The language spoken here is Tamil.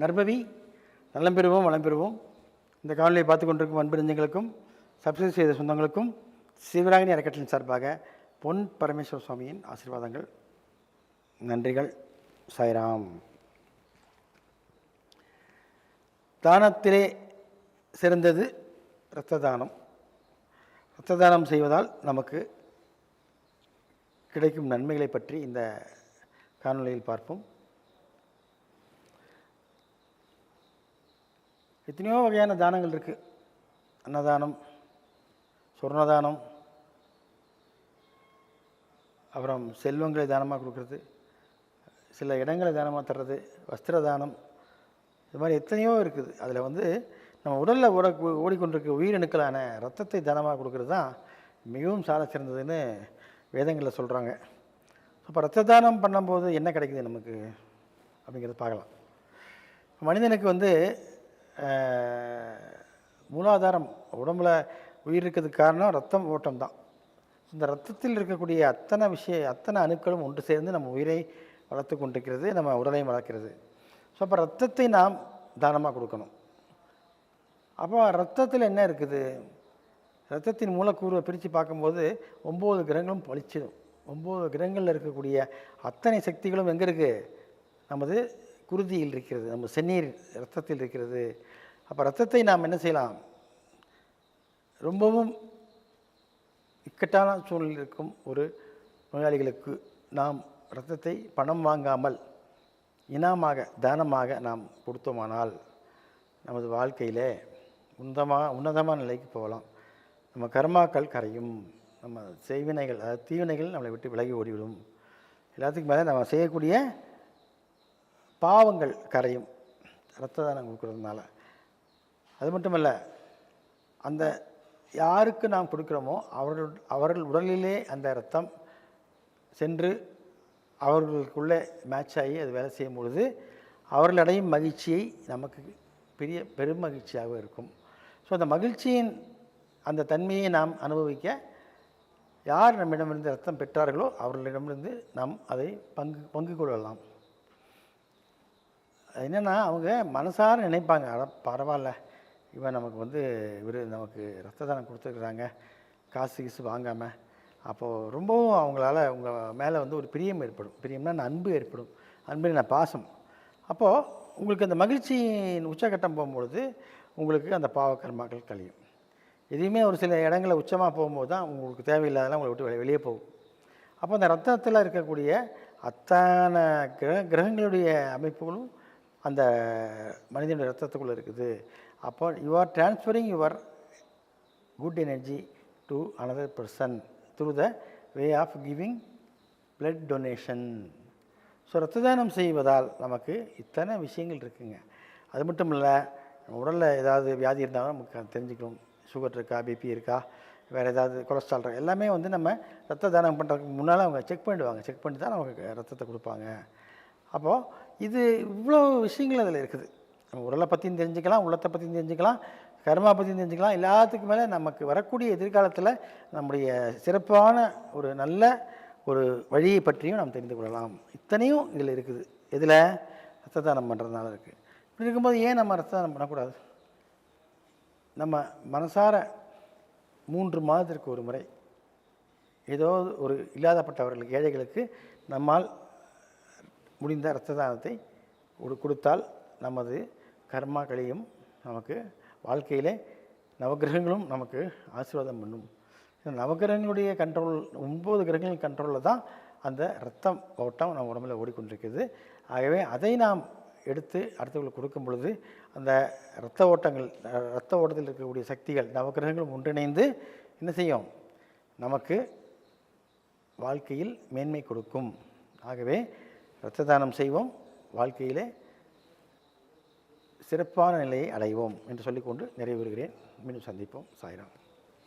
நற்பவி நலம் பெறுவோம் வளம் பெறுவோம். இந்த காணொலியை பார்த்து கொண்டிருக்கும் அன்பு சப்ஸ்கிரைப் செய்த சொந்தங்களுக்கும் சிவராகினி அறக்கட்டளின் சார்பாக பொன் பரமேஸ்வர சுவாமியின் ஆசீர்வாதங்கள். நன்றிகள் சாய்ராம். தானத்திலே சிறந்தது இரத்த தானம் இரத்த தானம் செய்வதால் நமக்கு கிடைக்கும் நன்மைகளை பற்றி இந்த காணொளியில் பார்ப்போம். எத்தனையோ வகையான தானங்கள் இருக்குது அன்னதானம் சொர்ணதானம் அப்புறம் செல்வங்களை தானமாக கொடுக்குறது சில இடங்களை தானமாக தர்றது வஸ்திர தானம் இது மாதிரி எத்தனையோ இருக்குது. அதில் வந்து நம்ம உடலில் ஓட ஓடிக்கொண்டிருக்க உயிரணுக்களான ரத்தத்தை தானமாக கொடுக்குறது தான் மிகவும் சாத சிறந்ததுன்னு வேதங்களில் சொல்கிறாங்க அப்போ ரத்த தானம் பண்ணும்போது என்ன கிடைக்குது நமக்கு? அப்படிங்கிறத பார்க்கலாம். மனிதனுக்கு வந்து மூலாதாரம் உடம்புல உயிர் இருக்கிறதுக்கு காரணம் ரத்தம் ஓட்டம் தான். இந்த ரத்தத்தில் இருக்கக்கூடிய அத்தனை விஷய அத்தனை அணுக்களும் ஒன்று சேர்ந்து நம்ம உயிரை வளர்த்து கொண்டிருக்கிறது நம்ம உடலையும் வளர்க்கிறது. ஸோ அப்போ ரத்தத்தை நாம் தானமாக கொடுக்கணும். அப்போ ரத்தத்தில் என்ன இருக்குது? ரத்தத்தின் மூலக்கூறுவை பிரித்து பார்க்கும்போது ஒம்பது கிரகங்களும் பளிச்சிடும். ஒம்பது கிரகங்களில் இருக்கக்கூடிய அத்தனை சக்திகளும் எங்கே இருக்குது நமது குருதியில் இருக்கிறது நம்ம செந்நீர் ரத்தத்தில் இருக்கிறது. அப்போ ரத்தத்தை நாம் என்ன செய்யலாம்? ரொம்பவும் இக்கட்டான சூழ்நிலை இருக்கும் ஒரு நோயாளிகளுக்கு நாம் இரத்தத்தை பணம் வாங்காமல் இனமாக தானமாக நாம் கொடுத்தோமானால் நமது வாழ்க்கையில் உன்னதமாக உன்னதமான நிலைக்கு போகலாம். நம்ம கர்மாக்கள் கரையும் நம்ம செய்வினைகள் அதாவது தீவினைகள் நம்மளை விட்டு விலகி ஓடிவிடும். எல்லாத்துக்கும் மேலே நம்ம செய்யக்கூடிய பாவங்கள் கரையும். இரத்த தானம் கொடுக்கறதுனால. அது மட்டும் இல்லை அந்த யாருக்கு நாம் கொடுக்குறோமோ அவர்கள் அவர்கள் உடலிலே அந்த ரத்தம் சென்று அவர்களுக்குள்ளே மேட்ச் ஆகி அது வேலை செய்யும் பொழுது அவர்கள் அடையும் மகிழ்ச்சியை நமக்கு பெரிய பெரும் மகிழ்ச்சியாக இருக்கும். ஸோ அந்த மகிழ்ச்சியின் அந்த தன்மையை நாம் அனுபவிக்க யார் நம்மிடமிருந்து ரத்தம் பெற்றார்களோ அவர்களிடமிருந்து நாம் அதை பங்கு பங்கு கொள்ளலாம். என்னென்னா அவங்க மனசார நினைப்பாங்க. அட பரவாயில்ல இவன் நமக்கு வந்து இவர் நமக்கு ரத்த தானம் கொடுத்துருக்குறாங்க. காசு கீசு வாங்காமல் அப்போது ரொம்பவும் அவங்களால உங்கள் மேலே வந்து ஒரு பிரியம் ஏற்படும். பிரியம்னா அன்பு ஏற்படும். அன்பு பாசம் அப்போது உங்களுக்கு அந்த மகிழ்ச்சியின் உச்சகட்டம் போகும்பொழுது உங்களுக்கு அந்த பாவக்கர்மாக்கள் கழியும். எதையுமே ஒரு சில இடங்களில் உச்சமாக போகும்போது தான் உங்களுக்கு தேவையில்லாதெல்லாம் உங்களை விட்டு வெளியே போகும். அப்போ அந்த ரத்தத்தில் இருக்கக்கூடிய அத்தனை கிரக கிரகங்களுடைய அமைப்புகளும் அந்த மனிதனுடைய ரத்தத்துக்குள்ளே இருக்குது. அப்போ you are transferring your good energy to another person through the way of giving blood donation so ரத்த தானம் செய்வதால் நமக்கு இத்தனை விஷயங்கள் இருக்குங்க. அது மட்டும் இல்லை உடலில் ஏதாவது வியாதி இருந்தாலும் நமக்கு அது தெரிஞ்சுக்கணும். சுகர் இருக்கா பிபி இருக்கா வேறு ஏதாவது கொலஸ்ட்ரால் இருக்கா எல்லாமே வந்து நம்ம ரத்த தானம் பண்ணுறதுக்கு முன்னால் அவங்க செக் பண்ணிடுவாங்க. செக் பண்ணி தான் நமக்கு ரத்தத்தை கொடுப்பாங்க. அப்போது இது இவ்வளோ விஷயங்கள் அதில் இருக்குது. நம்ம உடலை பற்றியும் தெரிஞ்சுக்கலாம் உள்ளத்தை பற்றியும் தெரிஞ்சுக்கலாம் கர்மா பற்றியும் தெரிஞ்சுக்கலாம். எல்லாத்துக்கும் மேலே நமக்கு வரக்கூடிய எதிர்காலத்தில் நம்முடைய சிறப்பான ஒரு நல்ல ஒரு வழியை பற்றியும் நாம் தெரிந்து கொள்ளலாம். இத்தனையும் இதில் இருக்குது. இதில் ரத்த தானம் பண்ணுறதுனால இருக்குது இப்படி இருக்கும்போது ஏன் நம்ம ரத்த தானம் பண்ணக்கூடாது? நம்ம மனசார மூன்று மாதத்திற்கு ஒரு முறை ஏதோ ஒரு இல்லாதப்பட்டவர்களுக்கு ஏழைகளுக்கு நம்மால் முடிந்த இரத்த தானத்தை கொடுத்தால் நமது கர்மாக்களையும் நமக்கு வாழ்க்கையிலே நவக்கிரகங்களும் நமக்கு ஆசீர்வாதம் பண்ணும். இந்த நவக்கிரகங்களுடைய கண்ட்ரோல் ஒன்பது கிரகங்களின் கண்ட்ரோலில் தான் அந்த ரத்தம் ஓட்டம் நம்ம உடம்புல ஓடிக்கொண்டிருக்குது ஆகவே அதை நாம் எடுத்து அடுத்தவர்களுக்கு கொடுக்கும் பொழுது அந்த இரத்த ஓட்டங்கள் இரத்த ஓட்டத்தில் இருக்கக்கூடிய சக்திகள் நவக்கிரகங்களும் ஒன்றிணைந்து என்ன செய்யும்? நமக்கு வாழ்க்கையில் மேன்மை கொடுக்கும். ஆகவே இரத்த தானம் செய்வோம். வாழ்க்கையிலே சிறப்பான நிலையை அடைவோம் என்று சொல்லிக்கொண்டு நிறைவுறுகிறேன். மீண்டும் சந்திப்போம். சாய்ராம்.